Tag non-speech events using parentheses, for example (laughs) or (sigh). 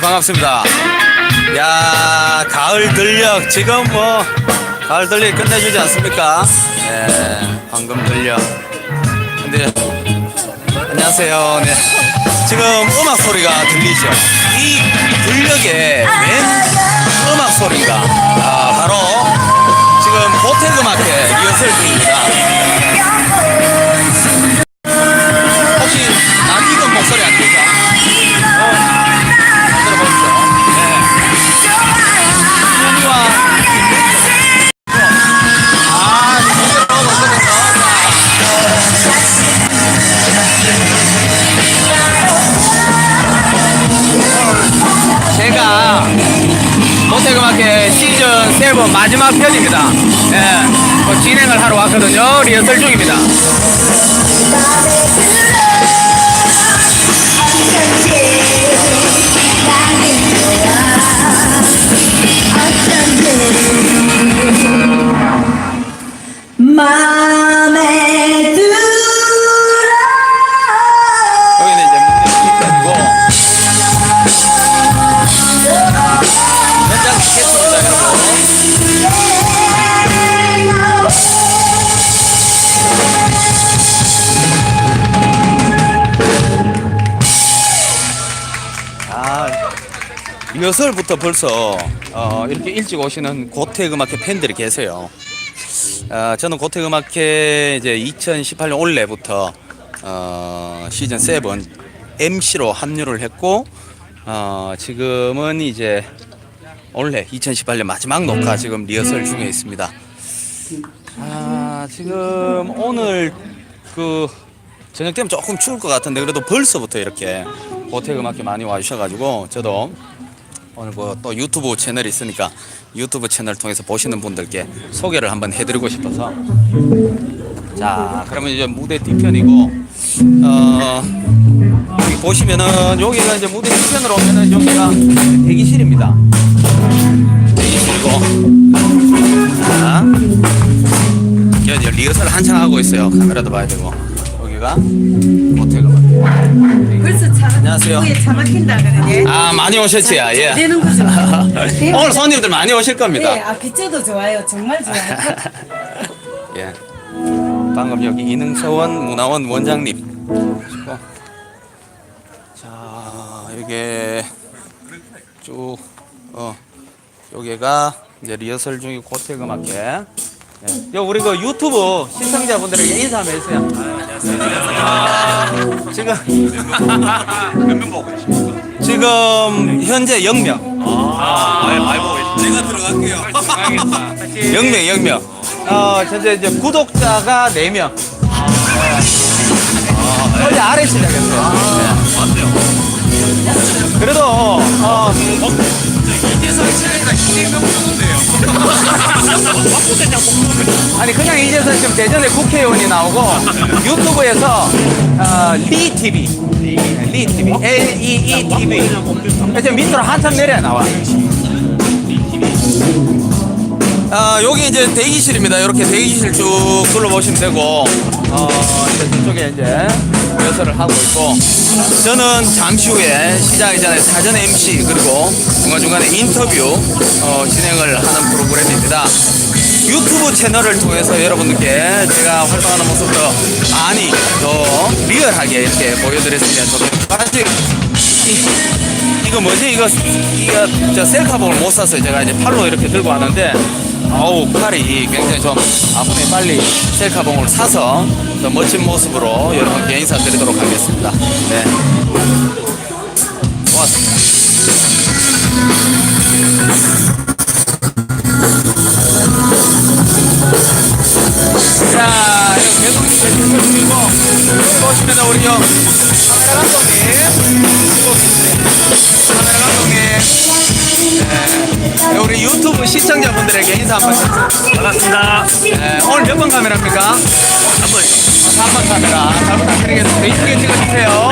반갑습니다. 야, 가을 들녘. 지금 뭐, 가을 들녘 끝내주지 않습니까? 네, 방금 들녘. 근데, 안녕하세요. 네. 지금 음악 소리가 들리죠? 이 들녘에 웬 음악 소리인가? 아, 바로 지금 보태그마켓 리허설 중입니다. 모태그마켓 시즌 7 마지막 편입니다. 예, 뭐 진행을 하러 왔거든요. 리허설 중입니다. 리허설부터 벌써 어, 이렇게 일찍 오시는 고택음악회 팬들이 계세요 아, 저는 고택음악회 이제 2018년 올해부터 어, 시즌 7 MC로 합류를 했고 어, 지금은 이제 올해 2018년 마지막 녹화 지금 리허설 중에 있습니다. 아, 지금 오늘 그 저녁 되면 조금 추울 것 같은데 그래도 벌써부터 이렇게 고택음악회 많이 와주셔가지고 저도 오늘 뭐 또 유튜브 채널이 있으니까 유튜브 채널 통해서 보시는 분들께 소개를 한번 해드리고 싶어서. 자 그러면 이제 무대 뒤편이고 어 여기 보시면은 여기가 이제 무대 뒤편으로 오면은 여기가 대기실입니다. 대기실이고. 자 이제 리허설 한창 하고 있어요. 카메라도 봐야 되고 여기가 모텔가 벌써 차 안녕하세요. 후에 차 막힌다 그러네 아 많이 오셨지 요 예 되는 거죠 (laughs) 네. 오늘 손님들 많이 오실 겁니다 네, 아 비째도 좋아요 정말 좋아요 (laughs) 예. 방금 여기 이능서원 문화원 원장님. 계시고. 자, 여기 쭉, 어, 여기가 이제 리허설 중이 고택음악회. 예. 여 우리 그 유튜브 시청자분들에게 인사 한번 해주세요. 지금 몇명 보고 계십니까? 지금 현재 0명. 아, 많이, 보고 계십니다. 제가 들어갈게요. 영명, 영명. 어, 현재 이제 구독자가 4명. 어제 아래 시작했어요. 그래도, 어, 이재성이 차이가 200명 정도인데요. 아니, 그냥 이제서 지금 대전에 국회의원이 나오고, 유튜브에서, 어, 리 TV. 리 TV. L-E-E TV. 지금 밑으로 한참 내려야 나와. 아, 여기 이제 대기실입니다. 이렇게 대기실 쭉 둘러보시면 되고, 어, 이제 저쪽에 이제 리허설을 하고 있고, 저는 잠시 후에 시작하기 전에 사전 MC 그리고 중간중간에 인터뷰 어, 진행을 하는 프로그램입니다. 유튜브 채널을 통해서 여러분들께 제가 활동하는 모습도 많이 더 리얼하게 이렇게 보여드렸으면 좋겠습니다. 아직 이- 이거 뭐지? 이거, 이거 저 셀카봉을 못 샀어요. 제가 이제 팔로 이렇게 들고 왔는데, 아우, 팔이 굉장히 좀 아프네. 빨리 셀카봉을 사서 더 멋진 모습으로 여러분 께 인사 드리도록 하겠습니다. 네. 고맙습니다. 자, 계속 중이고, 여기 보시면 우리 요 카메라 감독님, 카메라 감독님, 네, 우리 유튜브 시청자분들에게 인사 한번 해주세요. 반갑습니다. 네, 오늘 몇 번 카메라입니까? 한 번. 3번 카메라. 잘 부탁드리겠습니다. 이쁘게 찍어주세요.